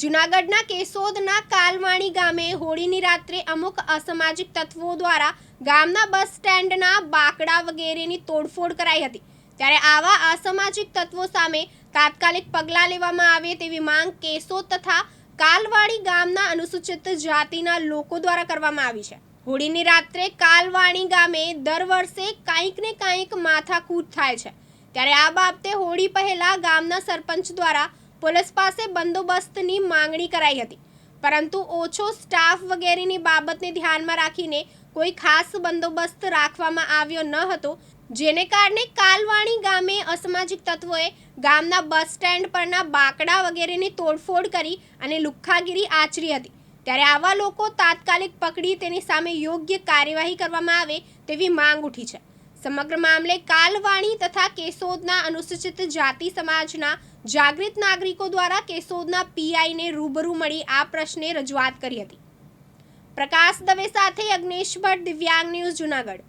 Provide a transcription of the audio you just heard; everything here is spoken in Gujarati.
જૂનાગઢના કેશોદના કાલવાણી ગામે હોળીની રાત્રે અમુક અસામાજિક તત્વો દ્વારા ગામના બસ સ્ટેન્ડના બાકડા વગેરેની તોડફોડ કરાઈ હતી. ત્યારે આવા અસામાજિક તત્વો સામે તાત્કાલિક પગલાં લેવામાં આવે તેવી માંગ કેશોદ તથા કાલવાણી ગામના અનુસૂચિત જાતિના લોકો દ્વારા કરવામાં આવી છે. હોળીની રાત્રે કાલવાણી ગામે દર વર્ષે કાંઈક ને કાંઈક માથાકૂટ થાય છે. ત્યારે આ બાબતે હોળી પહેલા ગામના સરપંચ દ્વારા પોલીસ પાસે બંદોબસ્તની માંગણી કરાઈ હતી. પરંતુ ઓછો સ્ટાફ વગેરેની બાબતને ધ્યાનમાં રાખીને કોઈ ખાસ બંદોબસ્ત રાખવામાં આવ્યો ન હતો, જેને કારણે કાલવાણી ગામે અસામાજિક તત્વોએ ગામના બસ સ્ટેન્ડ પરના બાકડા વગેરેની તોડફોડ કરી અને લુખ્ખાગીરી આચરી હતી. ત્યારે આવા લોકો તાત્કાલિક પકડી તેની સામે યોગ્ય કાર્યવાહી કરવામાં આવે તેવી માંગ ઉઠી છે. સમગ્ર મામલે કાલવાણી તથા કેશોદના અનુસૂચિત જાતિ સમાજના જાગૃત નાગરિકો દ્વારા કેશોદના પીઆઈને રૂબરૂ મળી આ પ્રશ્ને રજૂઆત કરી હતી. પ્રકાશ દવે સાથે અગ્નેશ ભટ્ટ દિવ્યાંગ ન્યૂઝ જુનાગઢ.